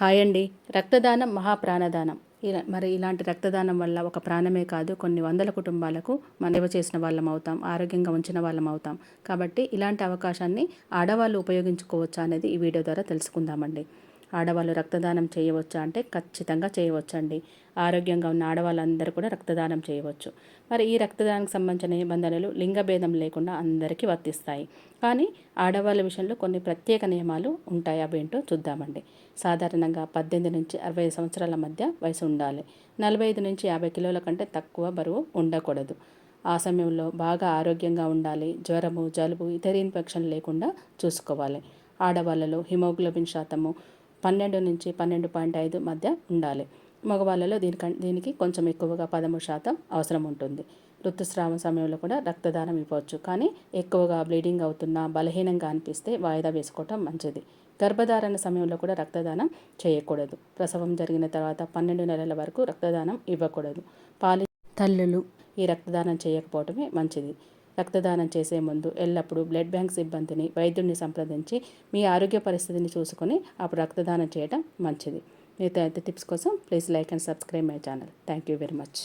Hi అండి. రక్తదానం మహాప్రాణదానం. ఇలా మరి ఇలాంటి రక్తదానం వల్ల ఒక ప్రాణమే కాదు కొన్ని వందల కుటుంబాలకు మనవ చేసిన వాళ్ళం అవుతాం ఆరోగ్యంగా ఉంచిన వాళ్ళం అవుతాం. కాబట్టి ఇలాంటి అవకాశాన్ని ఆడవాళ్ళు ఉపయోగించుకోవచ్చా అనేది ఈ వీడియో ద్వారా తెలుసుకుందామండి. ఆడవాళ్ళు రక్తదానం చేయవచ్చా అంటే ఖచ్చితంగా చేయవచ్చండి. ఆరోగ్యంగా ఉన్న ఆడవాళ్ళందరూ కూడా రక్తదానం చేయవచ్చు. మరి ఈ రక్తదానానికి సంబంధించిన నిబంధనలు లింగభేదం లేకుండా అందరికీ వర్తిస్తాయి. కానీ ఆడవాళ్ళ విషయంలో కొన్ని ప్రత్యేక నియమాలు ఉంటాయి అవేంటో చూద్దామండి. సాధారణంగా పద్దెనిమిది నుంచి అరవై సంవత్సరాల మధ్య వయసు ఉండాలి. నలభై ఐదు నుంచి యాభై కిలోల కంటే తక్కువ బరువు ఉండకూడదు. ఆ సమయంలో బాగా ఆరోగ్యంగా ఉండాలి. జ్వరము జలుబు ఇతర ఇన్ఫెక్షన్ లేకుండా చూసుకోవాలి. ఆడవాళ్ళలో హిమోగ్లోబిన్ శాతము పన్నెండు నుంచి పన్నెండు పాయింట్ ఐదు మధ్య ఉండాలి. మగవాళ్ళలో దీనికి దీనికి కొంచెం ఎక్కువగా పదమూడు శాతం అవసరం ఉంటుంది. ఋతుస్రావం సమయంలో కూడా రక్తదానం ఇవ్వచ్చు. కానీ ఎక్కువగా బ్లీడింగ్ అవుతున్నా బలహీనంగా అనిపిస్తే వాయిదా వేసుకోవటం మంచిది. గర్భధారణ సమయంలో కూడా రక్తదానం చేయకూడదు. ప్రసవం జరిగిన తర్వాత పన్నెండు నెలల వరకు రక్తదానం ఇవ్వకూడదు. పాలి తల్లులు ఈ రక్తదానం చేయకపోవటమే మంచిది. రక్తదానం చేసే ముందు ఎల్లప్పుడూ బ్లడ్ బ్యాంక్ సిబ్బందిని వైద్యుడిని సంప్రదించి మీ ఆరోగ్య పరిస్థితిని చూసుకొని అప్పుడు రక్తదానం చేయడం మంచిది. మిగతా టిప్స్ కోసం please like and subscribe my channel thank you very much